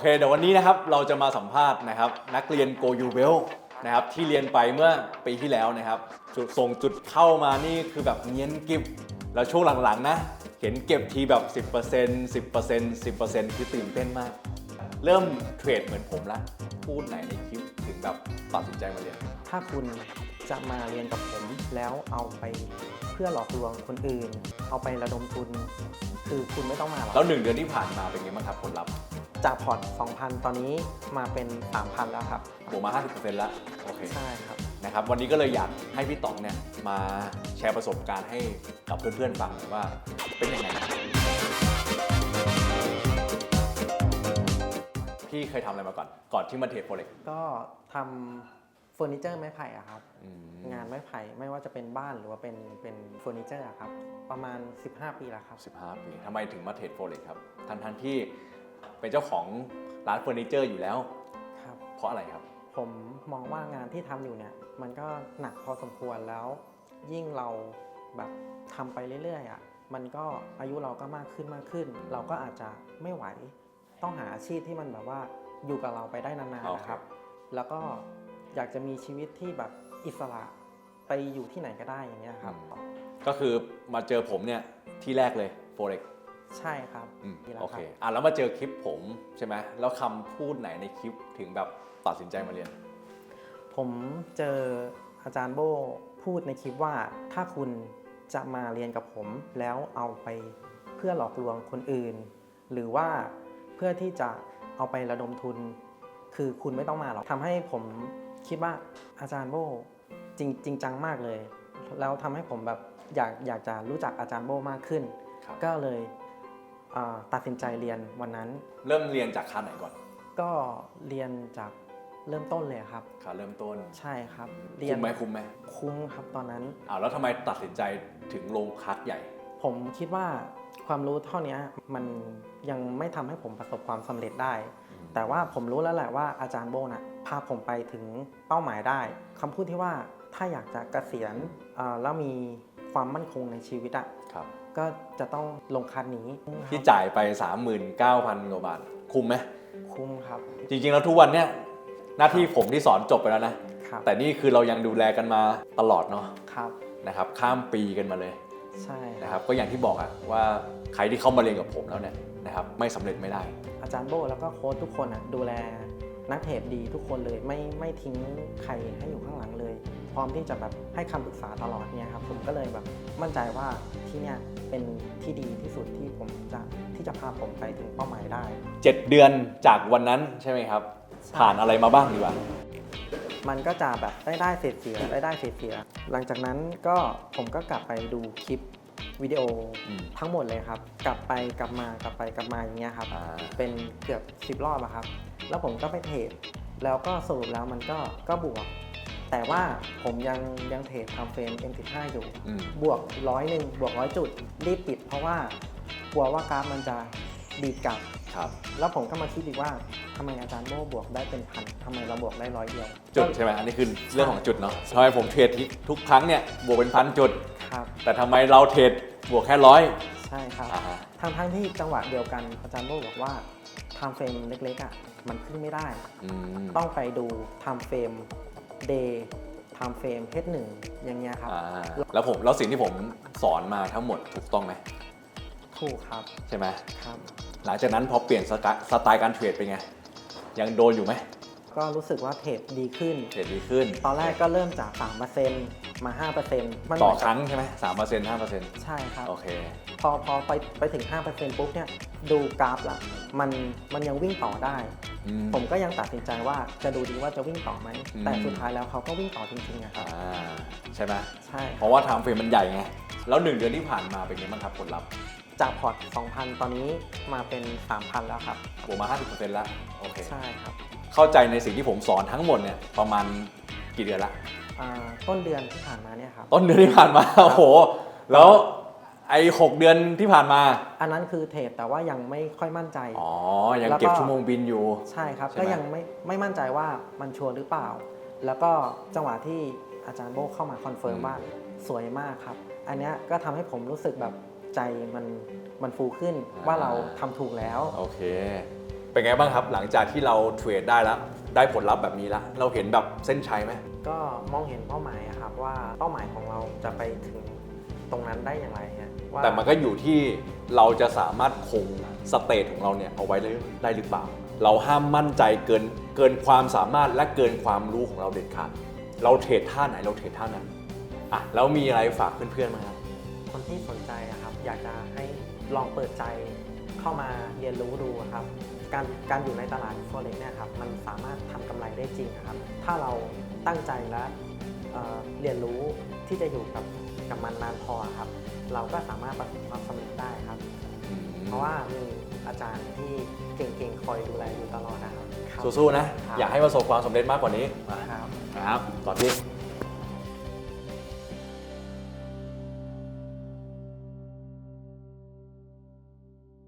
เคเดี๋ยววันนี้นะครับเราจะมาสัมภาษณ์นะครับนักเรียนโกยูเวลนะครับที่เรียนไปเมื่อปีที่แล้วนะครับจุดส่งจุดเข้ามานี่คือแบบเนียนกิบแล้วช่วงหลังๆนะเห็นเก็บทีแบบ 10% 10% 10%คือตื่นเต้นมาก เริ่มเทรดเหมือนผมละพูดไหนในคลิปถึงแบบตัดสินใจมาเรียน ถ้าคุณจะมาเรียนกับผมแล้วเอาไปเพื่อหลอกลวงคนอื่น เอาไประดมทุน คือคุณไม่ต้องมาหรอกแล้วหนึ่งเดือนที่ผ่านมาเป็นไงบ้างครับผลลัพธ์ จากพอร์ต 2,000 ตอนนี้มาเป็น 3,000 แล้วครับ บวกมา 50%แล้วโอเคใช่ครับนะครับ วันนี้ก็เลยอยากให้พี่ต๋องเนี่ยมาแชร์ประสบการณ์ให้กับเพื่อนๆฟังหน่อยว่าเป็นยังไงพี่เคยทำอะไรมาก่อน ก่อนที่มาเทรดโฟเร็กก็ทำเฟอร์นิเจอร์ไม้ไผ่อะครับ งานไม้ไผ่ไม่ว่าจะเป็นบ้านหรือว่าเป็นเป็นเฟอร์นิเจอร์อะครับ ประมาณ 15 ปีแล้วครับ 15 ปีทำไมถึงมาเทรดโฟเร็กครับทั้งทั้งๆที่ เป็นเจ้าของร้านเฟอร์นิเจอร์อยู่แล้ว ครับ เพราะอะไรครับ ผมมองว่างานที่ทำอยู่เนี่ย มันก็หนักพอสมควรแล้ว ยิ่งเราแบบทำไปเรื่อยๆอะมันก็อายุเราก็มากขึ้นมากขึ้น เราก็อาจจะไม่ไหว ต้องหาอาชีพที่มันแบบว่าอยู่กับเราไปได้นานๆโอเคนะครับ แล้วก็อยากจะมีชีวิตที่แบบอิสระไปอยู่ที่ไหนก็ได้อย่างเงี้ยครับ ก็คือมาเจอผมเนี่ยที่แรกเลยโฟเร็ก ใช่ครับอืมนี่แหละโอคเค รับอะแล้วมาเจอคลิปผมใช่ไหมแล้วคำพูดไหนในคลิปถึงแบบตัดสินใจมาเรียน ผมเจออาจารย์โบพูดในคลิปว่าถ้าคุณจะมาเรียนกับผม แล้วเอาไปเพื่อหลอกลวงคนอื่น หรือว่าเพื่อที่จะเอาไประดมทุน คือคุณไม่ต้องมาหรอกทำให้ผมคิดว่าอาจารย์โบจริงจริงจังมากเลย แล้วทำให้ผมแบบอยากอยากจะรู้จักอาจารย์โบมากขึ้น ครับ ก็เลยอ่า ตัดสินใจเรียนวันนั้น เริ่มเรียนจากคันไหนก่อน ก็เรียนจากเริ่มต้นเลยครับคันเริ่มต้น ใช่ครับคุ้มไหมคุ้มไหมคุ้มครับตอนนั้นอ้าวแล้วทำไมตัดสินใจถึงลงคัสใหญ่ ผมคิดว่าความรู้เท่านี้มันยังไม่ทำให้ผมประสบความสำเร็จได้ แต่ว่าผมรู้แล้วแหละว่าอาจารย์โบนะพาผมไปถึงเป้าหมายได้คำพูดที่ว่าถ้าอยากจะเกษียณอ่าแล้วมีความมั่นคงในชีวิตอะครับ ก็จะต้องลงคันนี้ที่จ่ายไป 39,000กว่าบาท คุ้มไหมคุ้มครับ จริงๆ แล้วทุกวันเนี้ยหน้าที่ผมที่สอนจบไปแล้วนะ ครับแต่นี่คือเรายังดูแลกันมาตลอดเนาะครับนะครับข้ามปีกันมาเลยใช่นะครับก็อย่างที่บอกอะว่าใครที่เข้ามาเรียนกับผมแล้วเนี่ยนะครับไม่สำเร็จไม่ได้ อาจารย์โบแล้วก็โค้ชทุกคนอะดูแล นักเทรดดีทุกคนเลยไม่ไม่ทิ้งใครให้อยู่ข้างหลังเลย พร้อมที่จะแบบให้คำปรึกษาตลอดเนี่ยครับผมก็เลยแบบมั่นใจว่าที่เนี่ยเป็นที่ดีที่สุดที่ผมจะที่จะพาผมไปถึงเป้าหมายได้ 7 เดือนจากวันนั้นใช่ไหมครับใช่ผ่านอะไรมาบ้างดีกว่า มันก็จะแบบได้ได้เสียเสียได้ได้เสียเสียหลังจากนั้นก็ผมก็กลับไปดูคลิปวิดีโออมทั้งหมดเลยครับ กลับไปกลับมากลับไปกลับมาอย่างเงี้ยครับอ่าเป็นเกือบ 10 รอบอะครับ แล้วผมก็ไปเทรดแล้วก็สรุปแล้วมันก็ก็บวก แต่ว่าผมยังยังเทรดทำเฟรม M15 อยู่ อืมบวกร้อยหนึ่งบวกร้อยจุด รีบปิดเพราะว่ากลัวว่ากราฟมันจะดีดกลับ ครับ แล้วผมก็มาคิดอีกว่าทำไมอาจารย์โบบวกได้เป็นพันทำไมเราบวกได้ร้อยเดียวจุดใช่ไหมอันนี้คือเรื่องของจุดเนาะทำไมผมเทรดทุกครั้งเนี่ยบวกเป็นพันจุด ครับ แต่ทำไมเราเทรดบวกแค่ร้อยใช่ครับ อ่าฮะ ทั้งทั้งที่จังหวะเดียวกันอาจารย์โบบอกว่า ทำเฟรมเล็กๆอะมันขึ้นไม่ได้ อืมต้องไปดูทำเฟรม day ทำเฟรม H1 อย่างเงี้ยครับ อ่าแล้วผมแล้วสิ่งที่ผมสอนมาทั้งหมดถูกต้องไหมถูกครับใช่ไหมครับ หลังจากนั้นพอเปลี่ยนสไตล์สไตล์การเทรดเป็นไง ยังโดนอยู่ไหม ก็รู้สึกว่าเทรดดีขึ้น เทรดดีขึ้น ตอนแรกก็เริ่มจาก 3%มา 5%มันต่อเหมืนครั้งใช่ไหมสามเปอร์เซ็นต์ห้าเปอร์เซ็นต์ใช่ครับ โอเค พอพอไปไปถึง 5%ปุ๊บเนี่ยดูกราฟละมันมันยังวิ่งต่อได้อืมผมก็ยังตัดสินใจว่าจะดูดีว่าจะวิ่งต่อไหมอืมแต่สุดท้ายแล้วเขาก็วิ่งต่อจริงๆอะคอ่ารับใช่ไหมใช่ เพราะว่าไทม์เฟรมมันใหญ่ไง แล้วหนึ่งเดือนที่ผ่านมาเป็นไงบ้างครับผลลัพธ์จากพอร์ต 2,000 ตอนนี้มาเป็น 3,000 แล้วครับบวกมา 50%แล้ว โอเค ใช่ครับ เข้าใจในสิ่งที่ผมสอนทั้งหมดเนี่ยประมาณกี่เดือนละอ่าต้นเดือนที่ผ่านมาเนี่ยครับ ต้นเดือนที่ผ่านมา โอ้โห แล้วไอ้หกเดือนที่ผ่านมาอันนั้นคือเทรดแต่ว่ายังไม่ค่อยมั่นใจ อ๋อ ยังแล้วก็เก็บชั่วโมงบินอยู่ ใช่ครับใช่ไหมก็ยังไม่ไม่มั่นใจว่ามันชัวร์หรือเปล่า แล้วก็จังหวะที่อาจารย์โบเข้ามาคอนเฟิร์มว่าสวยมากครับ อันเนี้ยก็ทำให้ผมรู้สึกแบบใจมันมันฟูขึ้นว่าเราทำถูกแล้ว โอเค เป็นไงบ้างครับ หลังจากที่เราเทรดได้แล้ว ได้ผลลัพธ์แบบนี้แล้ว เราเห็นแบบเส้นชัยไหม ก็มองเห็นเป้าหมายอะครับว่าเป้าหมายของเราจะไปถึงตรงนั้นได้อย่างไรฮะว่าแต่มันก็อยู่ที่เราจะสามารถคงสเตทของเราเนี่ยเอาไว้ได้ได้หรือเปล่า เราห้ามมั่นใจเกินเกินความสามารถและเกินความรู้ของเราเด็ดขาด เราเทรดท่าไหนเราเทรดท่านั้น อะแล้วมีอะไรฝากเพื่อนๆไหมครับ คนที่สนใจอะครับ อยากจะให้ลองเปิดใจเข้ามาเรียนรู้ดูอะครับ การการอยู่ในตลาด forex เนี่ยครับมันสามารถทำกำไรได้จริงครับถ้าเราตั้งใจและเอ่อเรียนรู้ที่จะอยู่กับกับมันนานพอครับเราก็สามารถประสบความสำเร็จได้ครับ เพราะว่ามีอาจารย์ที่เก่งๆ คอยดูแลอยู่ตลอดนะครับครับสู้ๆนะครับอยากให้ประสบความสำเร็จมากกว่านี้มาครับ ครับ ต่อที่